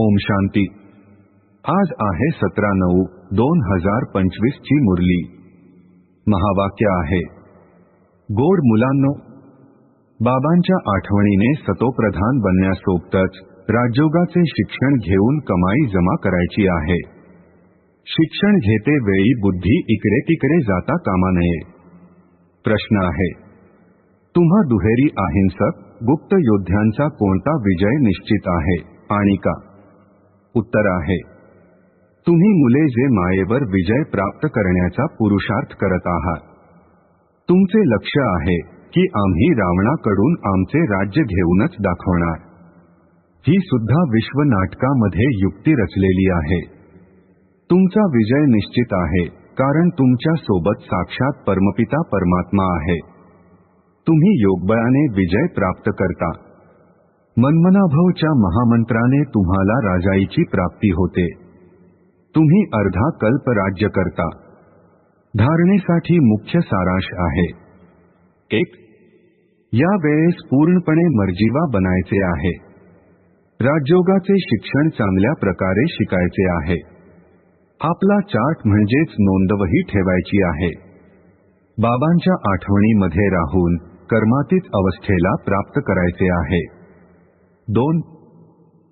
ओम शांती. आज आहे सतरा नऊ दोन हजार पंचवीस ची मुरली. महावाक्य आहे. गोड मुलांनो बाबांच्या आठवणीने सतोप्रधान बनण्यासोबतच राजयोगाचे शिक्षण घेऊन कमाई जमा करायची आहे. शिक्षण घेते वेळी बुद्धी इकडे तिकडे जाता कामा नये. प्रश्न आहे. तुम्हा दुहेरी अहिंसक गुप्त योद्ध्यांचा कोणता विजय निश्चित आहे आणि का? उत्तर आहे. तुम्ही मुले जे मायेवर विजय प्राप्त करण्याचा पुरुषार्थ करत आहात. तुमचे लक्ष आहे की आम्ही रावणाकडून आमचे राज्य घेऊनच दाखवणार. ही सुद्धा विश्व नाटकामध्ये युक्ती रचलेली आहे. तुमचा विजय निश्चित आहे कारण तुमच्यासोबत साक्षात परमपिता परमात्मा आहे. तुम्ही योगबळाने विजय प्राप्त करता. मनमनाभवच्या महामंत्राने तुम्हाला राजाईची प्राप्ती होते. तुम्ही अर्धा कल्प राज्य करता. धारणेसाठी मुख्य सारांश आहे. एक या वेळेस पूर्णपणे मर्जीवा बनायचे आहे. राजयोगाचे शिक्षण चांगल्या प्रकारे शिकायचे आहे. आपला चार्ट म्हणजेच नोंदवही ठेवायची आहे. बाबांच्या आठवणीमध्ये राहून कर्मातीत अवस्थेला प्राप्त करायचे आहे. दोन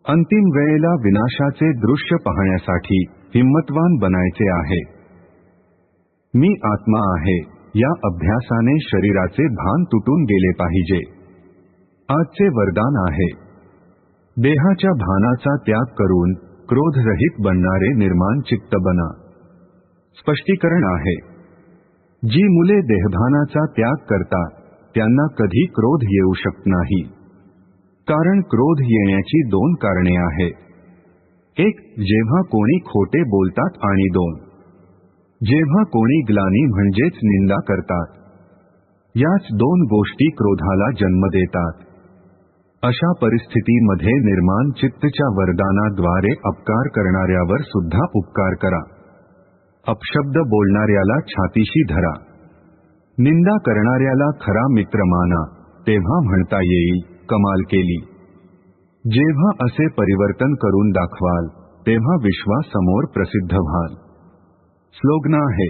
अंतिम वेळेला विनाशाचे दृश्य पाहण्यासाठी हिम्मतवान बनायचे आहे. मी आत्मा आहे या अभ्यासाने शरीराचे भान तुटून गेले पाहिजे. आजचे वरदान आहे. देहाच्या भानाचा त्याग करून क्रोधरहित बनणारे निर्माण चित्त बना. स्पष्टीकरण आहे. जी मुले देहभानाचा त्याग करतात त्यांना कधी क्रोध येऊ शकत नाही. कारण क्रोध येण्याची दोन कारणे आहेत. एक जेव्हा कोणी खोटे बोलतात आणि दोन जेव्हा कोणी ग्लानी म्हणजेच निंदा करतात. याच दोन गोष्टी क्रोधाला जन्म देतात. अशा परिस्थितीमध्ये निर्माण चित्तच्या वरदानाद्वारे अपकार करणाऱ्यावर सुद्धा उपकार करा. अपशब्द बोलणाऱ्याला छातीशी धरा. निंदा करणाऱ्याला खरा मित्र माना तेव्हा म्हणता येईल. कमाल केली. जेव्हा असे परिवर्तन करून दाखवाल तेव्हा विश्वासमोर प्रसिद्ध व्हाल. स्लोगन आहे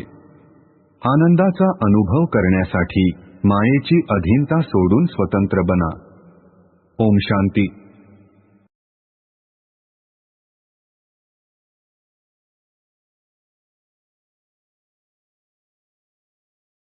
आनंदाचा अनुभव करण्यासाठी मायेची अधीनता सोडून स्वतंत्र बना. ओम शांती.